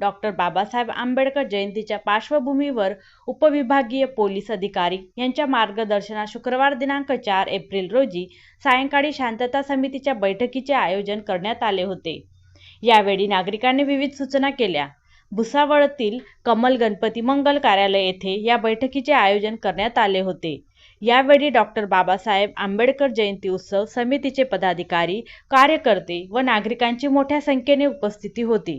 Doctor Babasaheb Ambedkar जयंतीच्या पार्श्वभूमीवर उपविभागीय पोलीस अधिकारी यांच्या मार्गदर्शनात शुक्रवार दिनांक चार एप्रिल रोजी सायंकाळी शांतता समितीच्या बैठकीचे आयोजन करण्यात आले होते. यावेळी नागरिकांनी विविध सूचना केल्या. भुसावळतील कमल गणपती मंगल कार्यालय येथे या बैठकीचे आयोजन करण्यात आले होते. यावेळी डॉक्टर बाबासाहेब आंबेडकर जयंती उत्सव समितीचे पदाधिकारी कार्यकर्ते व नागरिकांची मोठ्या संख्येने उपस्थिती होती.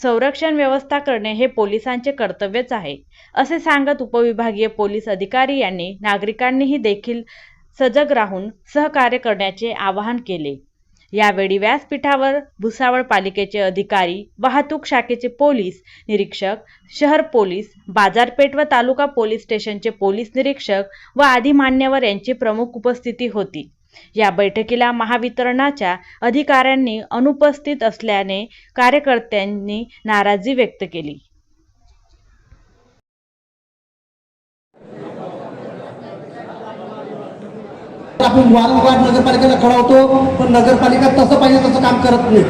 संरक्षण व्यवस्था करणे हे पोलिसांचे कर्तव्यच आहे असे सांगत उपविभागीय पोलीस अधिकारी यांनी नागरिकांनीही देखील सजग राहून सहकार्य करण्याचे आवाहन केले. यावेळी व्यासपीठावर भुसावळ पालिकेचे अधिकारी वाहतूक शाखेचे पोलीस निरीक्षक शहर पोलीस बाजारपेठ व तालुका पोलीस स्टेशनचे पोलीस निरीक्षक व आदी मान्यवर यांची प्रमुख उपस्थिती होती. या बैठकीला महावितरणाच्या अधिकाऱ्यांनी अनुपस्थित असल्याने कार्यकर्त्यांनी नाराजी व्यक्त केली. आपण वारंवार नगरपालिकेला कळवतो पण नगरपालिका तसं पाहिजे तसं काम करत नाही.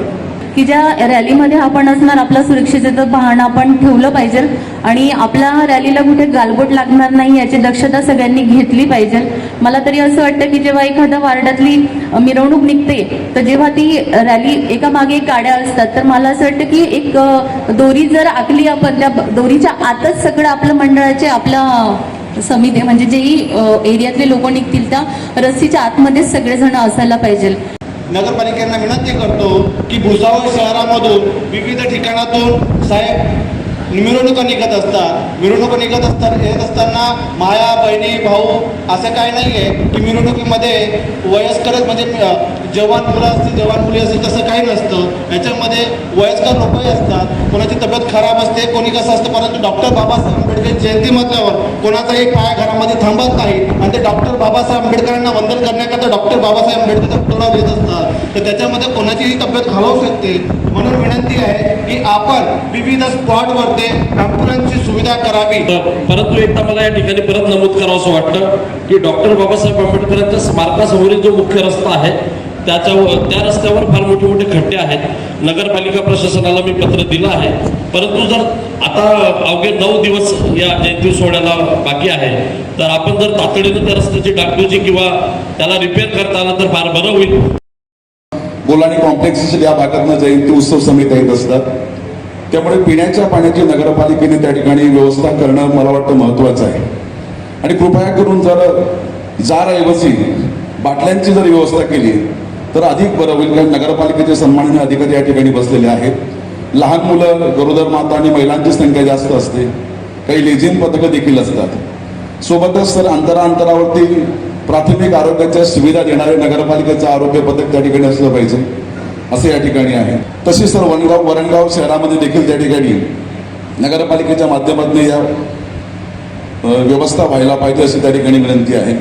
की ज्या रॅलीमध्ये आपण असणार आपला सुरक्षिततेचं पाहणं आपण ठेवलं पाहिजे आणि आपल्या रॅलीला कुठे गालबोट लागणार नाही याची दक्षता सगळ्यांनी घेतली पाहिजे. मला तरी असं वाटतं की जेव्हा एखाद्या वार्डातली मिरवणूक निघते तर जेव्हा ती रॅली एका मागे एक गाड्या असतात तर मला असं वाटतं की एक दोरी जर आखली आपण त्या दोरीच्या आतच सगळं आपलं मंडळाचे आपलं समिती म्हणजे जेही एरियातले लोक निघतील त्या रस्सीच्या आतमध्येच सगळेजण असायला पाहिजे. नगरपालिकेला विनंती करतो की भुसावळ शहरामधून विविध ठिकाणातून साहेब मिरवणुका निघत असतात. मिरवणुका निघत असतात येत असताना माया बहिणी भाऊ असं काय नाही आहे की मिरवणुकीमध्ये वयस्करच म्हणजे जवान मुलं असतील जवान मुली असतील तसं काही नसतं. याच्यामध्ये वयस्कर लोकही असतात. कोणाची तब्येत खराब असते कोणी कसं असतं परंतु डॉक्टर बाबासाहेब आंबेडकर जयंती म्हटल्यावर कोणाचाही पाया घरामध्ये थांबत नाही. आणि ते डॉक्टर बाबासाहेब आंबेडकरांना वंदन करण्याकरता डॉक्टर बाबासाहेब आंबेडकर पुतळा देत असतात. तर त्याच्यामध्ये कोणाचीही तब्येत घालवू शकते. म्हणून विनंती आहे की आपण विविध स्पॉटवरती ॲम्ब्युलन्सची सुविधा करावी. तर परंतु एकदा मला या ठिकाणी परत नमूद करावं असं वाटतं की डॉक्टर बाबासाहेब आंबेडकरांच्या स्मारकासमोरील जो मुख्य रस्ता आहे त्याच्यावर त्या रस्त्यावर फार मोठे मोठे खड्डे आहेत. नगरपालिका प्रशासनाला मी पत्र दिलं आहे. परंतु जर आता अवघे नऊ दिवस या जयंती सोहळ्याला बाकी आहे तर आपण जर तातडीनं त्या रस्त्याची डागडुजी किंवा त्याला रिपेअर करता आलं तर फार बरं होईल. बोलाणी कॉम्प्लेक्स या भागातनं जयंती उत्सव समिती येत असतात. त्यामुळे पिण्याच्या पाण्याची नगरपालिकेने त्या ठिकाणी व्यवस्था करणं मला वाटतं महत्वाचं आहे. आणि कृपया करून जर जारऐवजी बाटल्यांची जर व्यवस्था केली तर अधिक बरं होईल कारण नगरपालिकेचे सन्माननीय अधिकारी या ठिकाणी बसलेले आहेत. लहान मुलं गरोदर माता आणि महिलांची संख्या जास्त असते. काही लेझिन पथकं देखील असतात. सोबतच सर अंतराअंतरावरती प्राथमिक आरोग्याच्या सुविधा देणारे नगरपालिकेचं आरोग्य पथक त्या ठिकाणी असलं पाहिजे असं या ठिकाणी आहे. तसेच सर वनगाव वरणगाव शहरामध्ये देखील त्या ठिकाणी नगरपालिकेच्या माध्यमातून या व्यवस्था व्हायला पाहिजे अशी त्या ठिकाणी विनंती आहे.